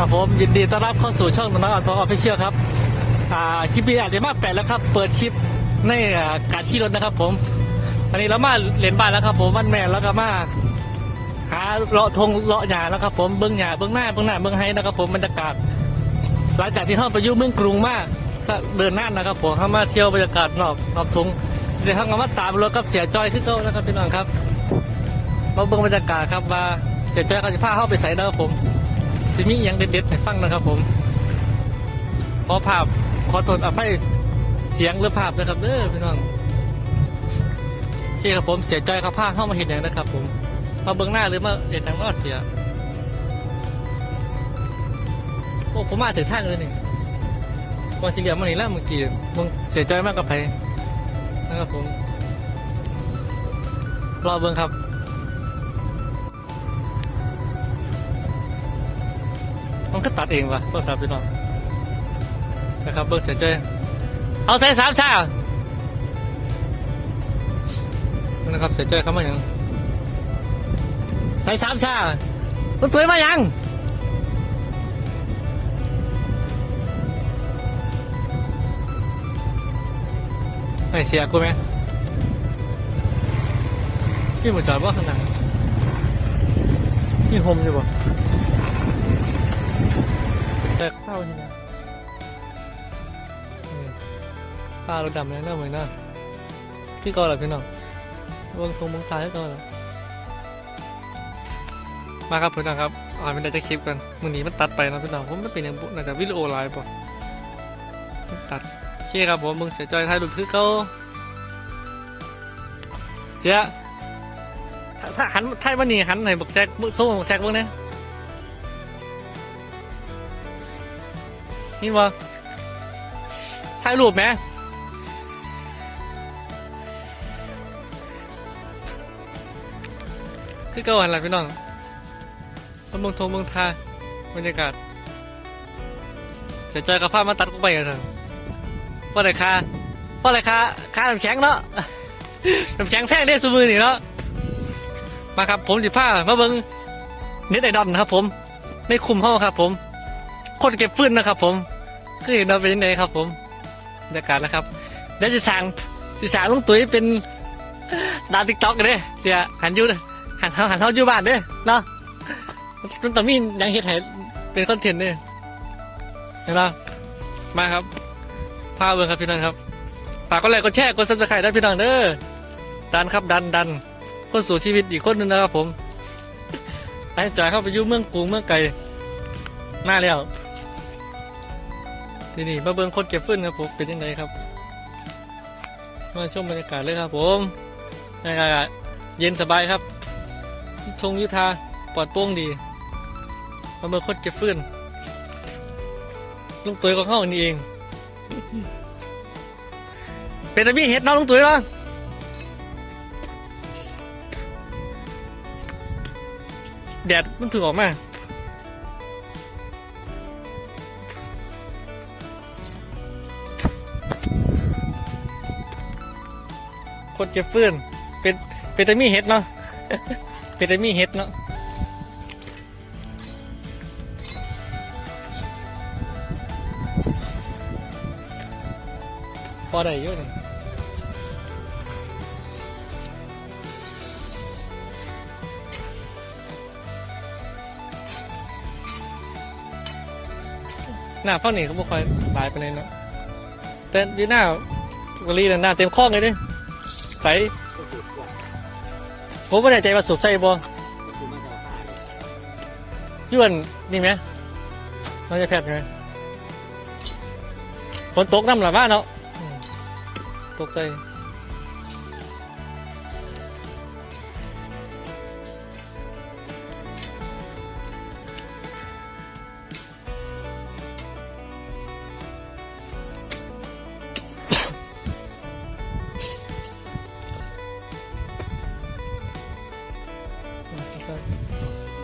ครับผมยินดีต้อนรับเข้าสู่ช่องน้องอัลทองออฟฟิเชียลครับอ่าคลิปนี้อาจจะมาแปดแล้วครับเปิดคลิปในการขี่รถนะครับ ผม อันนี้เรามาเล่นบ้านแล้วครับ ผมวันแม่แล้วก็มาหาเลาะทงเลาะหญ้าแล้วครับ ผมเบื้องหญ้าเบื้องหน้าเบื้องหน้าเบื้องไฮนะครับ ผมบรรยากาศหลังจากที่เข้าไปยุ่เมืองกรุงมากเดินหน้านะครับ ผมเข้ามาเที่ยวบรรยากาศนอกนอกทงเดี๋ยวเข้ามาตามรถกับเสียจอยขึ้นเขานะครับพี่น้องครับมาเบิ่งบรรยากาศครับว่าเสียจอยเขาจะพาเข้าไปใส่นะครับผม สิมีอย่างเด็ดๆให้ฟังนะครับผมขอภาพขอโทษอภัยเสียงหรือภาพนะครับเด้อพี่น้องโอเคครับผมเสียใจครับภาพเข้ามาเห็นอย่างนะครับ ผมมาเบื้องหน้าหรือมาเอ็ดทางนอกเสียโอ้ผมมาถึงทางเลยนี่ก่อนสิเหลียมมานี่แล้วเมื่อกี้มึงเสียใจมากกับไผนะครับผมรอเบิ้องครับ มันก็ตัดเองวะโทรศัพท์พี่น้องนะครับเบิร์เสียใจเอาใส่สามชานะครับเสียใจเขามาอย่างใส่สามชาตัวตัวมายังไม่เสียกูไหมพี่หมูจอดว่าข้างหลังพี่โฮมอยู่บ่ แต่ข้าวที่นะข้าเราดำเลยน่าเหมือนน่าพี่กอหรอพี่น้องวงทงมงคาให้กอหรอมาครับพี่น้องครับอ่านไม่ได้จะคลิปกันมือนี้มันตัดไปนะพี่น้องผมไม่เป็นอย่างบุน่าจะวิดีโอไลฟ์ป่ะมันตัดโอเคครับผมมึงเสียใจท้ายหลุดคือเขาเสียถ้าหันท้ายมันนี่หันไหนบอกแซกมึงสู้บอกแซกมึงเนี่ย นี่วะถ่ายรูปไหมคือเก่าหันหลังพี่น้องมันเมืองทงเมืองทาบรรยากาศเสียใจกับภาพมาตัดกูไปกันเถอะเพราะอะไรคาเพราะอะไรคาคาน้ำแข็งเนาะน้ำแข็งแพงได้สมือนี่เนาะมาครับผมสิผ้ามาเบิ้งเน็ตไอดอนะครับผม ในคุมห้องครับผม คนเก็บฟืนนะครับ ผมคือเห็นเราเป็นยังไงครับ ผมบรรยากาศนะครับเดี๋ยวจะสั่งสิสั่งลุงตุ๋ยเป็นดาวติ๊กต็อกเด้เสียหันยูหันเท้าหันเท้าอยู่บ้านเด้เนาะมันต้องมีอยังเห็ดให้เป็นคอนเทนต์เด้เห็นไหมมาครับพาเบิ่งครับพี่น้องครับฝากก็ไลค์กดแชร์กดซับสไครต์ได้พี่น้องเด้อดันครับดันดันคนสู่ชีวิตอีกคนหนึงนะครับผมไอ้จ่ายเข้าไปยุ่เมืองกรุงเมืองไกลมาแล้ว ที่นี่มาเบิ่งคนเก็บฟืนครับผมเป็นยังไงครับ มาชมบรรยากาศเลยครับผมบรรยากาศเย็นสบายครับทงยุทธาปลอดโปร่งดีมาเบิ่งคนเก็บฟืนลุงตุ๋ยของเข้านี่เอง เป็นตะมีเห็ดเนาะลุงตุ๋ยวะแดดมันถึงออกมา คนเก็บฟืนเป็นเป็นแต่มีเห็ดเนาะเป็นแต่มีเห็ดเนาะพอได้เยอะเลยหน้าฝั่งนี้ก็ไม่ค่อยหลายไปเลยเนาะแต่อยีหน้ากะลีน่ะหน้าเต็มข้องเลยเด้ ใส่ผมไม่แน่ใจว่าสูบใส่บ่ยวนนี่ไหมเราจะแพทย์ไหมฝนตกน้ำหลับบ้านเนาะตกใส่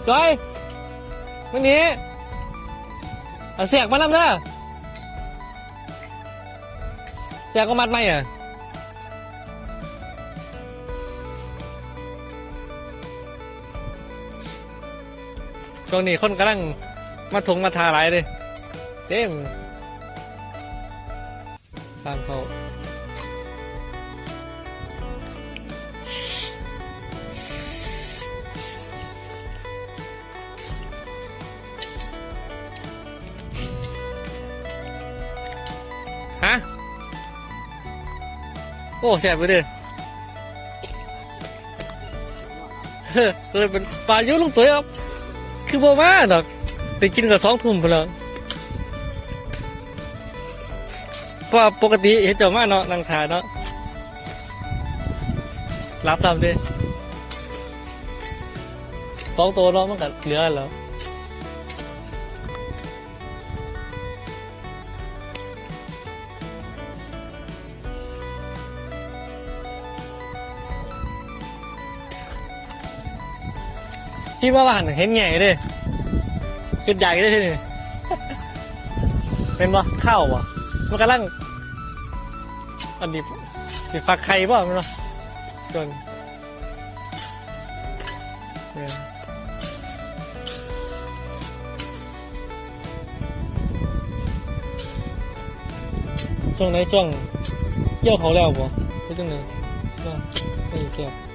สวยวันนี้เอาเสียกมาแล้วเด้อเสียกก็มัดไหมอะช่วงนี้คนกำลังมาทงมาทาหลายเลยเต็มสร้ามเขา ฮะ โอ้แสบไปเลยเฮ้อเลยเป็นปลายุ่ลงตัวครับ คือบ่มาดอกไปกินกับสองทุ่มพนแล้วเพราะปกติเห็นเจ้ามาเนาะนั่งทานเนาะรับทำดิสองตัวเนาะมันก็เหลือแล้ว ชิว่าบ้านเห็นไงเด้ขึ้นใหญ่ได้ทีนี่เป็นบ่เข้าบ่มันกำลังอันนี้สิฟักไข่บ่มันเนาะจนช่วงไหนช่วงเกี่ยวเขาแล้วบ่คือจังได๋ก็ไม่เสีย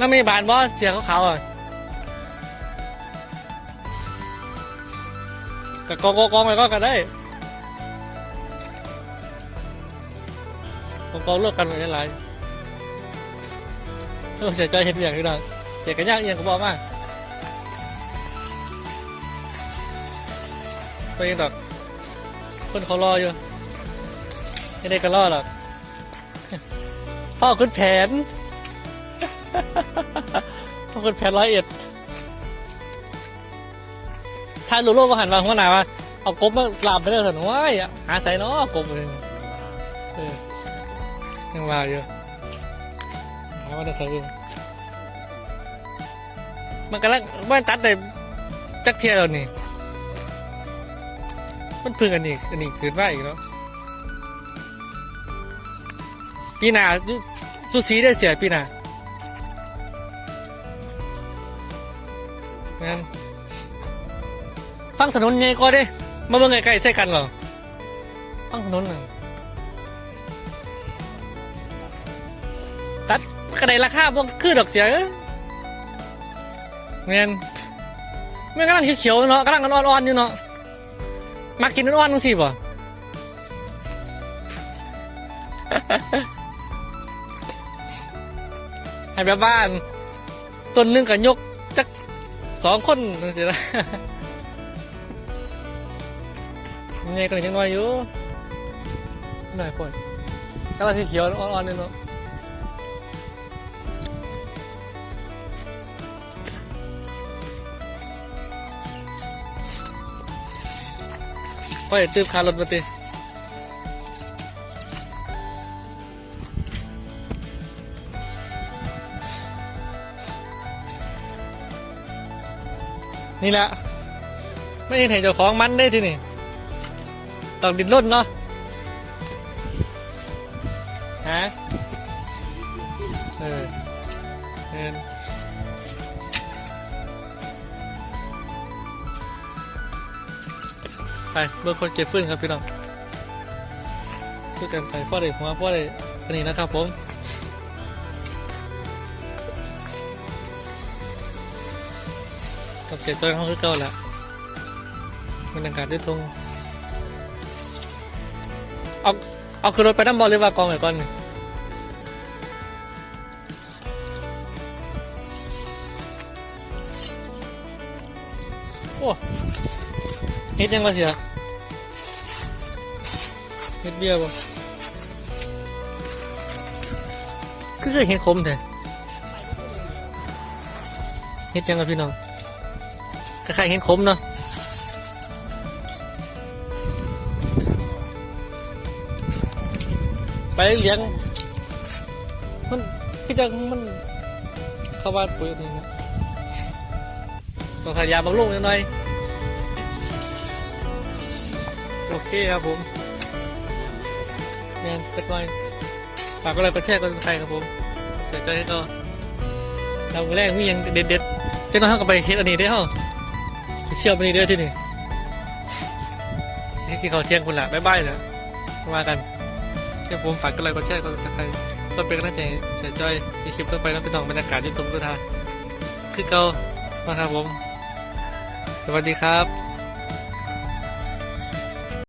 แล้วมีบานบอสเสียเขาวๆอะแต่กองกองกองไปก็กันได้กองกองเลิกกันไปได้หลายเออเสียใจเห็นอย่างนี้นะเสียกันยากเอียงก็บอกมากตัวเองดอกคนเขารออยู่ไม่ได้กันรอหรอกพ่อคุณแผน พวกคนแพ้ร้อยเอ็ดถ้าลูโร่มหันมาหัวหน้าว่าเอากบมาลาบไปเลยสันว้ายหาใส่เนาะกบเลยเออยังว่าอยู่หาว่าจะใส่เองมันกำลังมันตัดได้จักเทียแล้วนี่ มันพึ่งอันนี้อันนี้คืนว่าอีกเนาะปีหน้าสุสีได้เสียปีหน้า งั้นฟังถนนไงก็ได้ มาเบิ่งใกล้ๆใส่กันเหรอฟังถนนน่ะตัดกระไดราคาบ่คือดอกเสียเอ้ยแมนแม่นกำลังเขียวๆเนาะกำลังอ่อนๆอยู่เนาะมักกินอ่อนๆจังซี่บ่ให้แบบบ้านต้นนึงก็ยก สองคนนั่นสินะยังไงก็ยังน้อยอยู่หน่อยคนกำลังเขียวๆอ่อนๆเลยเนาะไปตืบคารถมาติ นี่แหละไม่เห็นเจ้าของมันได้ที่นี่ต้องดินรนเนาะฮะเออเออไปเบิร์คนเจ็บฟื้นครับพี่น้องช่วยกันไปพ่อเด็กหัวพ่อเด็กอันนี้นะครับผม กับเจ็ดจอยห้องคือเก่าละบรรยากาศด้วยทงเอาเอาคือรถไปน้ำบอลหรือว่ากองไว้ก่อนนี่โอ้เฮ็ดยังมาเสียเฮ็ดเบี้ยบ่คือเคยเห็นคมแท้เฮ็ดยังกับพี่น้อง คล้ายๆเห็นคมเนาะไปเลี้ยง มันพี่จังมันเข้าบ้านปุ๋ยนี่นต้องขายาบางลูกนิดหน่อย โอเคครับผมงานสักหน่อยฝากก็เลยประเทศกันใครครับผมใส่ใจให้ก็เราแรกมียังเด็ดๆเจะต้องเขาก็ไปเฮ็ดอันนี้ได้เหรอ เชี่ยวไปนนี้เด้อที่นี่ที่เขาเที่ยงคุณละบ๊ายบายนะมากันเที่ยงผมฝากก็เลยก็แช่ก็จะใครก็เป็นกำลังใจเสียใจที่คลิปต่อไปแล้วเป็นน้องบรรยากาศที่ตุ้มก็ทานคือเก่ามาครับผม สวัสดีครับ